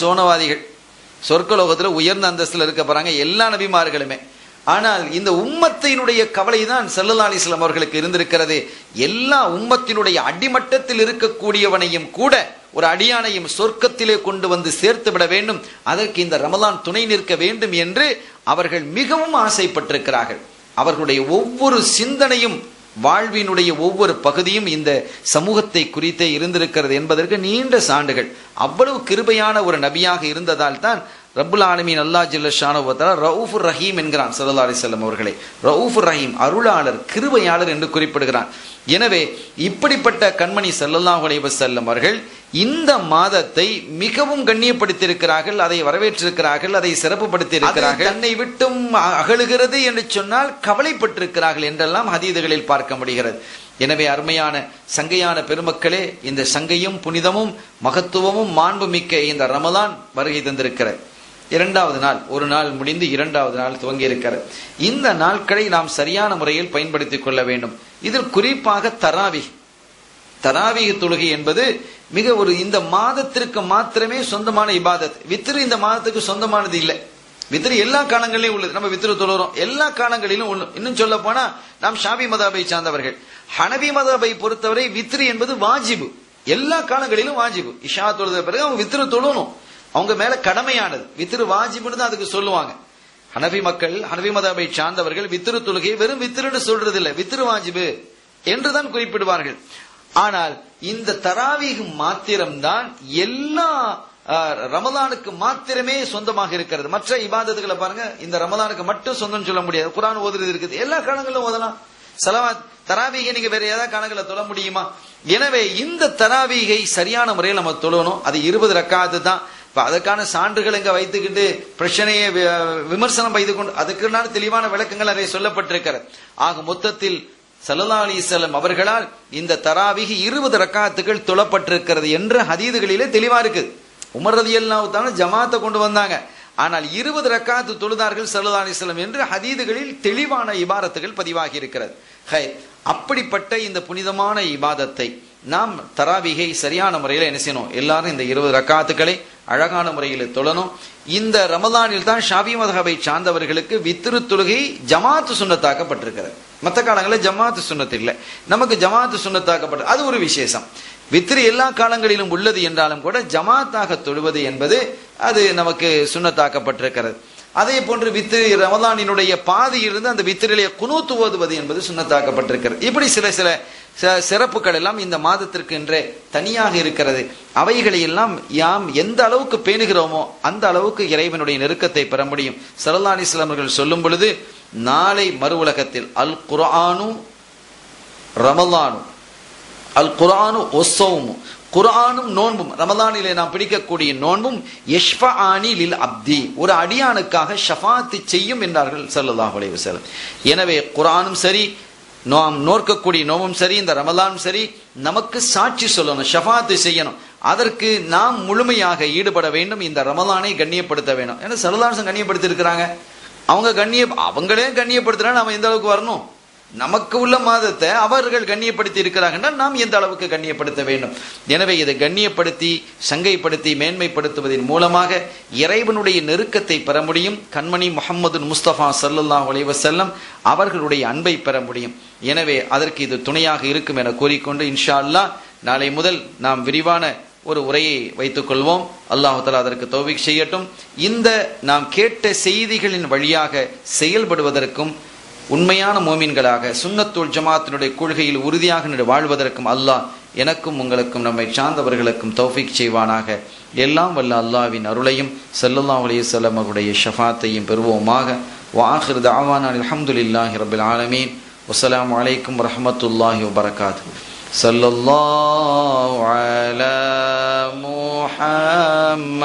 சோனவாதிகள். சொர்க்கலோகத்தில் உயர்ந்த அந்தஸ்தில் இருக்க போறாங்க எல்லா நபிமார்களுமே. ஆனால் இந்த உம்மத்தினுடைய கவலை தான் சல்லல்லா அலிஸ்லாம் அவர்களுக்கு இருந்திருக்கிறது. எல்லா உம்மத்தினுடைய அடிமட்டத்தில் இருக்கக்கூடியவனையும் கூட ஒரு அடியானையும் சொர்க்கத்திலே கொண்டு வந்து சேர்த்து விட வேண்டும். அதற்கு இந்த ரமலான் துணை நிற்க வேண்டும் என்று அவர்கள் மிகவும் ஆசைப்பட்டிருக்கிறார்கள். அவர்களுடைய ஒவ்வொரு சிந்தனையும் வாழ்வினுடைய ஒவ்வொரு பகுதியும் இந்த சமூகத்தை குறித்தே இருந்திருக்கிறது என்பதற்கு நீண்ட சான்றுகள். அவ்வளவு கிருபையான ஒரு நபியாக இருந்ததால் தான் ரபுல் ஆலமீன் அல்லா ஜில்லஷானுவத்தால ரவுஃப் ரஹீம் என்கிறான் சல்லா அலிசல்லம் அவர்களை. ரவுஃபுர் ரஹீம் அருளாளர் கிருபையாளர் என்று குறிப்பிடுகிறான். எனவே இப்படிப்பட்ட கண்மணி சல்லல்லாஹு அலைஹி வஸல்லம் அவர்கள் இந்த மாதத்தை மிகவும் கண்ணியப்படுத்தியிருக்கிறார்கள் அதை வரவேற்றிருக்கிறார்கள் அதை சிறப்புப்படுத்தியிருக்கிறார்கள் தன்னை விட்டும் அகழுகிறது என்று சொன்னால் கவலைப்பட்டிருக்கிறார்கள் என்றெல்லாம் அதீதுகளில் பார்க்க முடிகிறது. எனவே அருமையான சங்கையான பெருமக்களே இந்த சங்கையும் புனிதமும் மகத்துவமும் மாண்புமிக்க இந்த ரமலான் வருகை தந்திருக்கிறது. இரண்டாவது நாள் ஒரு நாள் முடிந்து இரண்டாவது நாள் துவங்கி இருக்கிறது இந்த நாட்களை நாம் சரியான முறையில் பயன்படுத்திக் கொள்ள வேண்டும். இதில் குறிப்பாக தராவி தராவிக தொழுகை என்பது மிக ஒரு இந்த மாதத்திற்கு மாத்திரமே சொந்தமான இபாதத். வித்திரு இந்த மாதத்துக்கு சொந்தமானது இல்லை. வித்திரு எல்லா காலங்களிலும் உள்ளது. நம்ம வித்திரு தொழுறோம். எல்லா காலங்களிலும் உள்ள இன்னும் சொல்ல போனா நாம் ஷாபி மதாபை சார்ந்தவர்கள். ஹனபி மதாபை பொறுத்தவரை வித்ரு என்பது வாஜிபு. எல்லா காலங்களிலும் வாஜிபு. இஷா தொழுத பிறகு அவங்க வித்திரு தொழணும். அவங்க மேல கடமையானது. வித்திரு வாஜிபுன்னு தான் அதுக்கு சொல்லுவாங்க. ஹனபி மக்கள் ஹனபி மதாபை சார்ந்தவர்கள் வித்திரு தொழுகை வெறும் வித்திருன்னு சொல்றது இல்ல வித்திரு வாஜிபு என்றுதான் குறிப்பிடுவார்கள். ஆனால் இந்த தராவீக மாத்திரம்தான் எல்லா ரமலானுக்கு மாத்திரமே சொந்தமாக இருக்கிறது. மற்ற இபாதத்துகளை பாருங்க இந்த ரமலானுக்கு மட்டும் சொந்தம் சொல்ல முடியாது. குரான் ஓதுறது இருக்குது. எல்லா காலங்களிலும் ஓதலாம். செலவா தராவீகை நீங்க வேற ஏதாவது கணக்குல தொழ முடியுமா? எனவே இந்த தராவீகை சரியான முறையில் நம்ம தொழணும். அது இருபது ரக்காது தான். இப்ப அதற்கான சான்றுகள் இங்க வைத்துக்கிட்டு பிரச்சனையை விமர்சனம் வைத்து கொண்டு அதுக்குனால தெளிவான விளக்கங்கள் நிறைய சொல்லப்பட்டிருக்கிறது. ஆக மொத்தத்தில் சல்லா அலிசல்லம் அவர்களால் இந்த தராவிகி இருபது ரக்காத்துகள் தொழப்பட்டிருக்கிறது என்ற ஹதீதுகளிலே தெளிவா இருக்குது உமர் ரதி ஜமாத்தை கொண்டு வந்தாங்க. ஆனால் இருபது ரக்காத்து தொழுதார்கள் சல்லா அலிஸ்லம் என்று ஹதீதுகளில் தெளிவான இபாரத்துகள் பதிவாகி இருக்கிறது. அப்படிப்பட்ட இந்த புனிதமான இபாதத்தை நாம் தராவிகை சரியான முறையில் என்ன செய்யணும்? எல்லாரும் இந்த இருபது ரக்காத்துக்களை அழகான முறையில் தொழணும். இந்த ரமதானில் தான் ஷாபி மதகபை சார்ந்தவர்களுக்கு வித்திரு தொழுகை ஜமாத்து சுண்ணத்தாக்கப்பட்டிருக்கிறது. மற்ற காலங்களில் ஜமாத்து சுண்ணத்து இல்லை. நமக்கு ஜமாத்து சுண்ணத்தாக்கப்பட்டு அது ஒரு விசேஷம். வித்திரு எல்லா காலங்களிலும் உள்ளது என்றாலும் கூட ஜமாத்தாக தொழுவது என்பது அது நமக்கு சுண்ணத்தாக்கப்பட்டிருக்கிறது. அதே போன்று வித்து ரமதானினுடைய பாதியிலிருந்து அந்த வித்திரிலே குனூத்து ஓதுவது என்பது சுண்ணத்தாக்கப்பட்டிருக்கிறது. இப்படி சில சில சிறப்புகள் எல்லாம் இந்த மாதத்திற்கு என்றே தனியாக இருக்கிறது. அவைகளை எல்லாம் யாம் எந்த அளவுக்கு பேணுகிறோமோ அந்த அளவுக்கு இறைவனுடைய நெருக்கத்தை பெற முடியும். சரலானி அவர்கள் சொல்லும் பொழுது நாளை மறு உலகத்தில் அல் குரானு ரமலானு அல் குரானு ஒசவும் குரானும் நோன்பும். ரமதானிலே நாம் பிடிக்கக்கூடிய நோன்பும் யஷ்ஃபானி லில் அப்தி ஒரு அடியானுக்காக ஷஃபாத்து செய்யும் என்றார்கள் சல்லல்லாஹு அலைஹி எனவே குரானும் சரி நாம் நோக்கக்கூடிய நோவும் சரி இந்த ரமலானும் சரி நமக்கு சாட்சி சொல்லணும் ஷஃபாத்து செய்யணும். அதற்கு நாம் முழுமையாக ஈடுபட வேண்டும் இந்த ரமலானை கண்ணியப்படுத்த வேண்டும். ஏன்னா சரதாசம் கண்ணியப்படுத்தி இருக்கிறாங்க அவங்க கண்ணிய அவங்களே கண்ணியப்படுத்துறா நம்ம எந்த அளவுக்கு வரணும்? நமக்கு உள்ள மாதத்தை அவர்கள் கண்ணியப்படுத்தி இருக்கிறாங்கன்னா நாம் எந்த அளவுக்கு கண்ணியப்படுத்த வேண்டும்? எனவே இதை கண்ணியப்படுத்தி சங்கைப்படுத்தி மேன்மைப்படுத்துவதன் மூலமாக இறைவனுடைய நெருக்கத்தை பெற முடியும். கண்மணி முகமது முஸ்தபா சல்லாஹ் அலைவசல்லம் அவர்களுடைய அன்பை பெற முடியும். எனவே அதற்கு இது துணையாக இருக்கும் என கூறிக்கொண்டு இன்ஷா அல்லா நாளை முதல் நாம் விரிவான ஒரு உரையை வைத்துக் கொள்வோம். அல்லாஹால அதற்கு தோவிக் செய்யட்டும். இந்த நாம் கேட்ட செய்திகளின் வழியாக செயல்படுவதற்கும் உண்மையான மோமீன்களாக சுன்னத்துல் ஜமாத்தினுடைய கொள்கையில் உறுதியாக வாழ்வதற்கும் அல்லாஹ் எனக்கும் உங்களுக்கும் நம்மை சார்ந்தவர்களுக்கும் தௌஃபிக் செய்வானாக. எல்லாம் வல்ல அல்லாவின் அருளையும் செல்லல்லா அலைய அவருடைய ஷஃபாத்தையும் பெறுவோமாக. வாஹிர் தாவான் அலமதுல்லாஹி ரபில் ஆலமீன். வசலாம் வலைக்கம் வரமத்துல்லாஹி வபரகாத் சல்லல்லா முஹம்ம